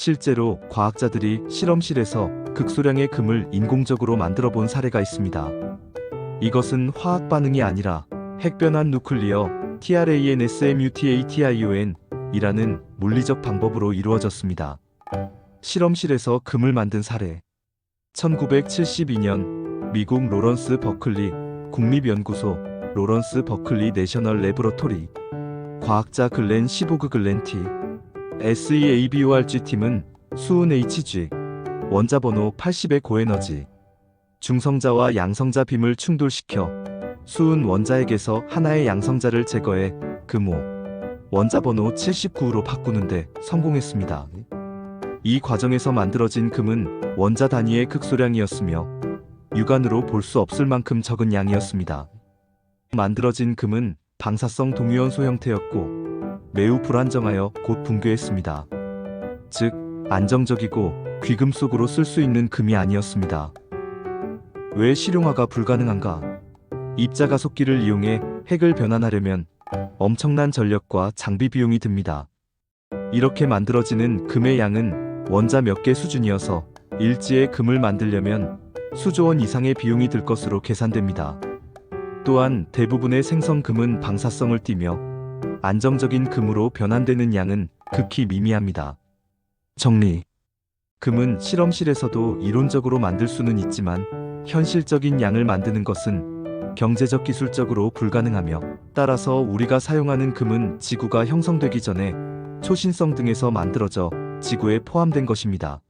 실제로 과학자들이 실험실에서 극소량의 금을 인공적으로 만들어 본 사례가 있습니다. 이것은 화학 반응이 아니라 핵변환 누클리어 TRANSMUTATION 이라는 물리적 방법으로 이루어졌습니다. 실험실에서 금을 만든 사례 1972년 미국 로런스 버클리 국립연구소 로런스 버클리 내셔널 레보러토리 과학자 글렌 시보그 글렌티 SEABORG 팀은 수은 HG 원자 번호 80의 고에너지 중성자와 양성자 빔을 충돌시켜 수은 원자액에서 하나의 양성자를 제거해 금호 원자 번호 79로 바꾸는데 성공했습니다. 이 과정에서 만들어진 금은 원자 단위의 극소량이었으며 육안으로 볼 수 없을 만큼 적은 양이었습니다. 만들어진 금은 방사성 동위원소 형태였고 매우 불안정하여 곧 붕괴했습니다. 즉, 안정적이고 귀금속으로 쓸 수 있는 금이 아니었습니다. 왜 실용화가 불가능한가? 입자가 속기를 이용해 핵을 변환하려면 엄청난 전력과 장비 비용이 듭니다. 이렇게 만들어지는 금의 양은 원자 몇 개 수준이어서 일지의 금을 만들려면 수조 원 이상의 비용이 들 것으로 계산됩니다. 또한 대부분의 생성금은 방사성을 띠며 안정적인 금으로 변환되는 양은 극히 미미합니다. 정리. 금은 실험실에서도 이론적으로 만들 수는 있지만 현실적인 양을 만드는 것은 경제적 기술적으로 불가능하며 따라서 우리가 사용하는 금은 지구가 형성되기 전에 초신성 등에서 만들어져 지구에 포함된 것입니다.